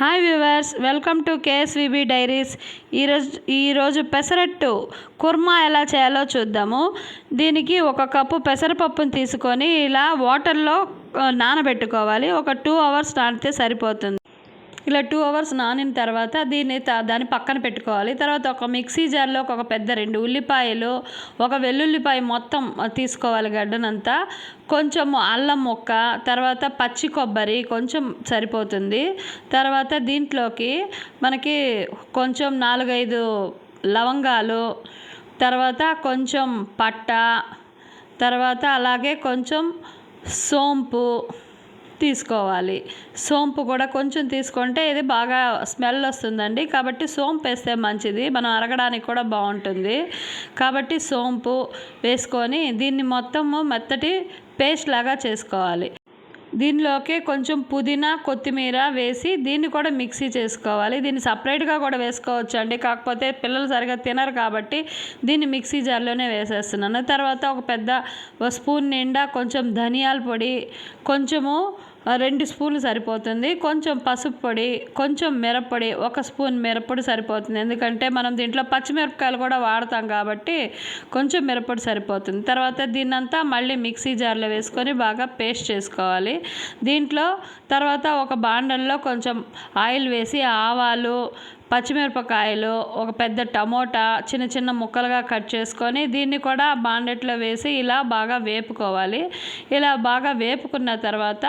Hi viewers welcome to KSVB diaries ఈరోజు ఈరోజు పెసరట్టు కుర్మా ఎలా చేయాలో చూద్దాము. దీనికి ఒక కప్పు పెసరపప్పును తీసుకొని ఇలా వాటర్లో నానబెట్టుకోవాలి. ఒక టూ అవర్స్ నానితే సరిపోతుంది. ఇలా టూ అవర్స్ నానిన తర్వాత దీన్ని త- దాన్ని పక్కన పెట్టుకోవాలి. తర్వాత ఒక మిక్సీ జార్లో ఒక పెద్ద రెండు ఉల్లిపాయలు ఒక వెల్లుల్లిపాయ మొత్తం తీసుకోవాలి గడ్డనంతా. కొంచెం అల్లం ముక్క తర్వాత పచ్చి కొబ్బరి కొంచెం సరిపోతుంది. తర్వాత దీంట్లోకి మనకి కొంచెం నాలుగైదు లవంగాలు తర్వాత కొంచెం పట్ట తర్వాత అలాగే కొంచెం సోంపు తీసుకోవాలి. సోంపు కూడా కొంచెం తీసుకుంటే ఇది బాగా స్మెల్ వస్తుందండి. కాబట్టి సోంపు వేస్తే మంచిది. మనం అరగడానికి కూడా బాగుంటుంది. కాబట్టి సోంపు వేసుకొని దీన్ని మొత్తము మెత్తటి పేస్ట్ లాగా చేసుకోవాలి. దీనిలోకి కొంచెం పుదీనా కొత్తిమీర వేసి దీన్ని కూడా మిక్సీ చేసుకోవాలి. దీన్ని సపరేట్గా కూడా వేసుకోవచ్చు అండి కాకపోతే పిల్లలు సరిగా తినరు కాబట్టి దీన్ని మిక్సీ జార్లోనే వేసేస్తున్నాను. తర్వాత ఒక పెద్ద ఒక స్పూన్ నిండా కొంచెం ధనియాల పొడి కొంచెము రెండు స్పూన్లు సరిపోతుంది. కొంచెం పసుపు పొడి కొంచెం మిరప్పొడి ఒక స్పూన్ మిరప్పొడి సరిపోతుంది. ఎందుకంటే మనం దీంట్లో పచ్చిమిరపకాయలు కూడా వాడతాం కాబట్టి కొంచెం మిరప్పొడి సరిపోతుంది. తర్వాత దీన్నంతా మళ్ళీ మిక్సీ జార్లో వేసుకొని బాగా పేస్ట్ చేసుకోవాలి. దీంట్లో తర్వాత ఒక బాండల్లో కొంచెం ఆయిల్ వేసి ఆవాలు పచ్చిమిరపకాయలు ఒక పెద్ద టమోటా చిన్న చిన్న ముక్కలుగా కట్ చేసుకొని దీన్ని కూడా బాండెట్లో వేసి ఇలా బాగా వేపుకోవాలి. ఇలా బాగా వేపుకున్న తర్వాత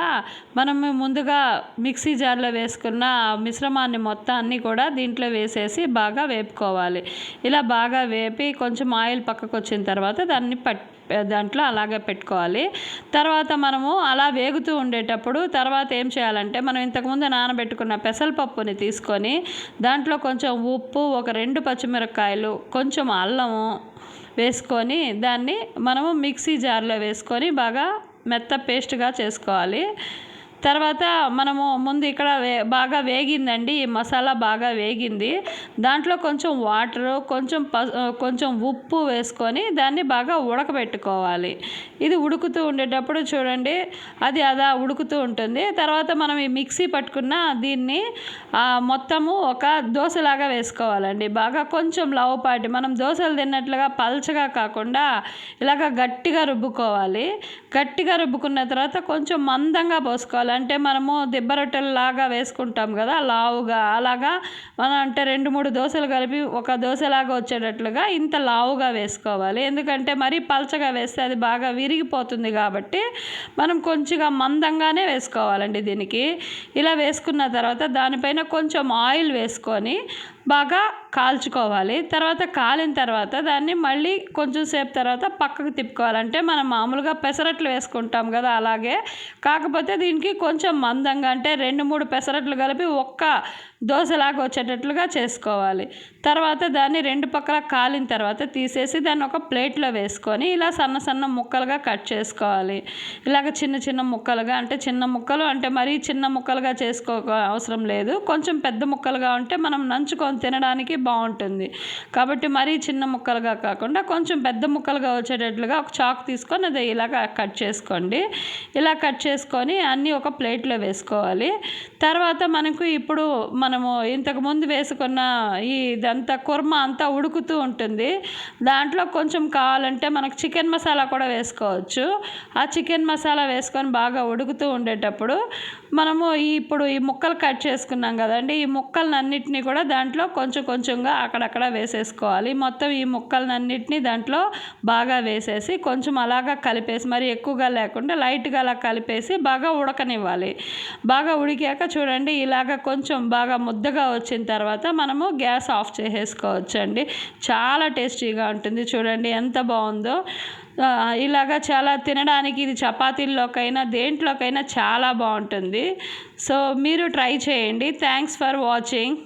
మనం ముందుగా మిక్సీ జార్లో వేసుకున్న మిశ్రమాన్ని మొత్తాన్ని కూడా దీంట్లో వేసేసి బాగా వేపుకోవాలి. ఇలా బాగా వేపి కొంచెం ఆయిల్ పక్కకు వచ్చిన తర్వాత దాన్ని పట్ దాంట్లో అలాగే పెట్టుకోవాలి. తర్వాత మనము అలా వేగుతూ ఉండేటప్పుడు తర్వాత ఏం చేయాలంటే మనం ఇంతకుముందు నానబెట్టుకున్న పెసరపప్పుని తీసుకొని దాంట్లో కొంచెం ఉప్పు ఒక రెండు పచ్చిమిరపకాయలు కొంచెం అల్లము వేసుకొని దాన్ని మనము మిక్సీ జార్లో వేసుకొని బాగా మెత్త పేస్ట్గా చేసుకోవాలి. తర్వాత మనము ముందు ఇక్కడ వే బాగా వేగిందండి. ఈ మసాలా బాగా వేగింది. దాంట్లో కొంచెం వాటరు కొంచెం ప కొంచెం ఉప్పు వేసుకొని దాన్ని బాగా ఉడకబెట్టుకోవాలి. ఇది ఉడుకుతూ ఉండేటప్పుడు చూడండి అది అలా ఉడుకుతూ ఉంటుంది. తర్వాత మనం ఈ మిక్సీ పట్టుకున్న దీన్ని ఆ, మొత్తము ఒక దోశలాగా వేసుకోవాలండి. బాగా కొంచెం లవపాటి మనం దోశలు తిన్నట్లుగా పల్చగా కాకుండా ఇలాగ గట్టిగా రుబ్బుకోవాలి. గట్టిగా రుబ్బుకున్న తర్వాత కొంచెం మందంగా పోసుకోవాలి అంటే మనము దిబ్బ రొట్టెలలాగా వేసుకుంటాం కదా లావుగా. అలాగా మనం అంటే రెండు మూడు దోశలు కలిపి ఒక దోశలాగా వచ్చేటట్లుగా ఇంత లావుగా వేసుకోవాలి. ఎందుకంటే మరీ పల్చగా వేస్తే అది బాగా విరిగిపోతుంది కాబట్టి మనం కొంచెంగా మందంగానే వేసుకోవాలండి దీనికి. ఇలా వేసుకున్న తర్వాత దానిపైన కొంచెం ఆయిల్ వేసుకొని బాగా కాల్చుకోవాలి. తర్వాత కాలిన తర్వాత దాన్ని మళ్ళీ కొంచెం సేపు తర్వాత పక్కకు తిప్పుకోవాలంటే మనం మామూలుగా పెసరట్లు వేసుకుంటాం కదా అలాగే. కాకపోతే దీనికి కొంచెం మందంగా అంటే రెండు మూడు పెసరట్లు కలిపి ఒక్క దోశలాగా వచ్చేటట్లుగా చేసుకోవాలి. తర్వాత దాన్ని రెండు పక్కల కాలిన తర్వాత తీసేసి దాన్ని ఒక ప్లేట్లో వేసుకొని ఇలా సన్న సన్న ముక్కలుగా కట్ చేసుకోవాలి. ఇలాగ చిన్న చిన్న ముక్కలుగా అంటే చిన్న ముక్కలు అంటే మరీ చిన్న ముక్కలుగా చేసుకో అవసరం లేదు. కొంచెం పెద్ద ముక్కలుగా ఉంటే మనం నంచుకొని తినడానికి బాగుంటుంది. కాబట్టి మరీ చిన్న ముక్కలుగా కాకుండా కొంచెం పెద్ద ముక్కలుగా వచ్చేటట్లుగా ఒక చాక్ తీసుకొని అది ఇలాగ కట్ చేసుకోండి. ఇలా కట్ చేసుకొని అన్నీ ఒక ప్లేట్లో వేసుకోవాలి. తర్వాత మనకు ఇప్పుడు మనము ఇంతకుముందు వేసుకున్న ఈ ఇదంతా కుర్మా అంతా ఉడుకుతూ ఉంటుంది. దాంట్లో కొంచెం కావాలంటే మనకు చికెన్ మసాలా కూడా వేసుకోవచ్చు. ఆ చికెన్ మసాలా వేసుకొని బాగా ఉడుకుతూ ఉండేటప్పుడు మనము ఇప్పుడు ఈ ముక్కలు కట్ చేసుకున్నాం కదండి. ఈ ముక్కలన్నిటినీ కూడా దాంట్లో కొంచెం కొంచెంగా అక్కడక్కడ వేసేసుకోవాలి. మొత్తం ఈ ముక్కలన్నిటినీ దాంట్లో బాగా వేసేసి కొంచెం అలాగా కలిపేసి మరి ఎక్కువగా లేకుండా లైట్గా అలా కలిపేసి బాగా ఉడకనివ్వాలి. బాగా ఉడికాక చూడండి ఇలాగ కొంచెం బాగా ముద్దగా వచ్చిన తర్వాత మనము గ్యాస్ ఆఫ్ చేసేసుకోవచ్చు అండి చాలా టేస్టీగా ఉంటుంది. చూడండి ఎంత బాగుందో. ఇలాగా చాలా తినడానికి ఇది చపాతీల్లోకైనా దేంట్లోకైనా చాలా బాగుంటుంది. సో మీరు ట్రై చేయండి. Thanks for watching